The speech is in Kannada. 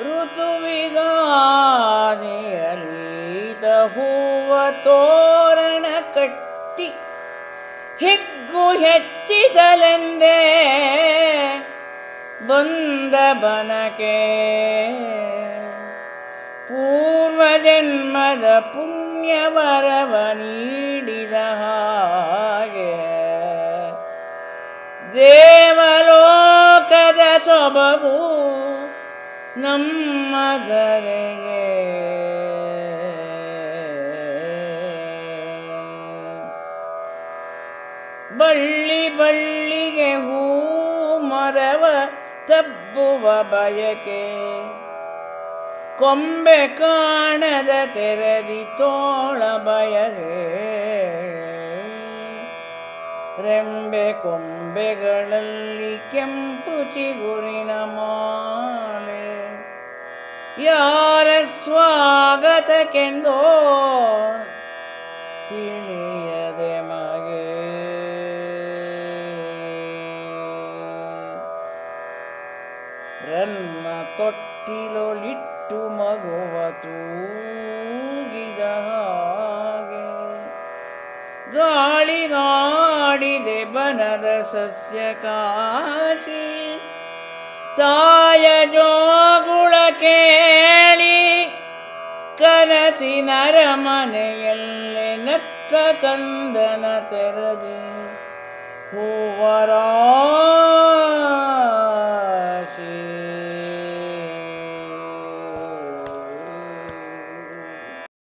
ಋತುವಿಗಾದಿಯಲೀತ ಹೂವ ತೋರಣ ಕಟ್ಟಿ ಹಿಗ್ಗು ಹೆಚ್ಚಿಸಲೆಂದೇ ಬಂದ ಬನಕೆ. ಪೂರ್ವಜನ್ಮದ ಪುಣ್ಯವರವ ನೀಡಿದ ಹಾಗೆ ದೇವಲೋಕದ ಸೊಬಗು ನಮ್ಮದರೆಗೆ ಬಳ್ಳಿ ಬಳ್ಳಿಗೆ ಹೂ ಮರವ ತಬ್ಬುವ ಬಯಕೆ. ಕೊಂಬೆ ಕಾಣದ ತೆರದಿ ತೋಳ ಬಯಕೆ ರೆಂಬೆ ಕೊಂಬೆಗಳಲ್ಲಿ ಕೆಂಪು ಚಿಗುರಿನ ಮಾಲೆ ಯಾರ ಸ್ವಾಗತಕ್ಕೆಂದೋ ತಿಳಿಯದೆ ಮಗೆ. ರನ್ನ ತೊಟ್ಟಿಲೊಳಿಟ್ಟು ಮಗುವ ತೂಗಿದ ಹಾಗೆ ಗಾಳಿಗಾಡಿದೆ ಬನದ ಸಸ್ಯ ಕಾಶಿ. ತಾಯ ಜೋಗುಳ ಕೇಳಿ ಕನಸಿನ ಮನೆಯಲ್ಲೇ ನಕ್ಕ ಕಂದನ ತೆರದೆ ಹೂವರಾಗ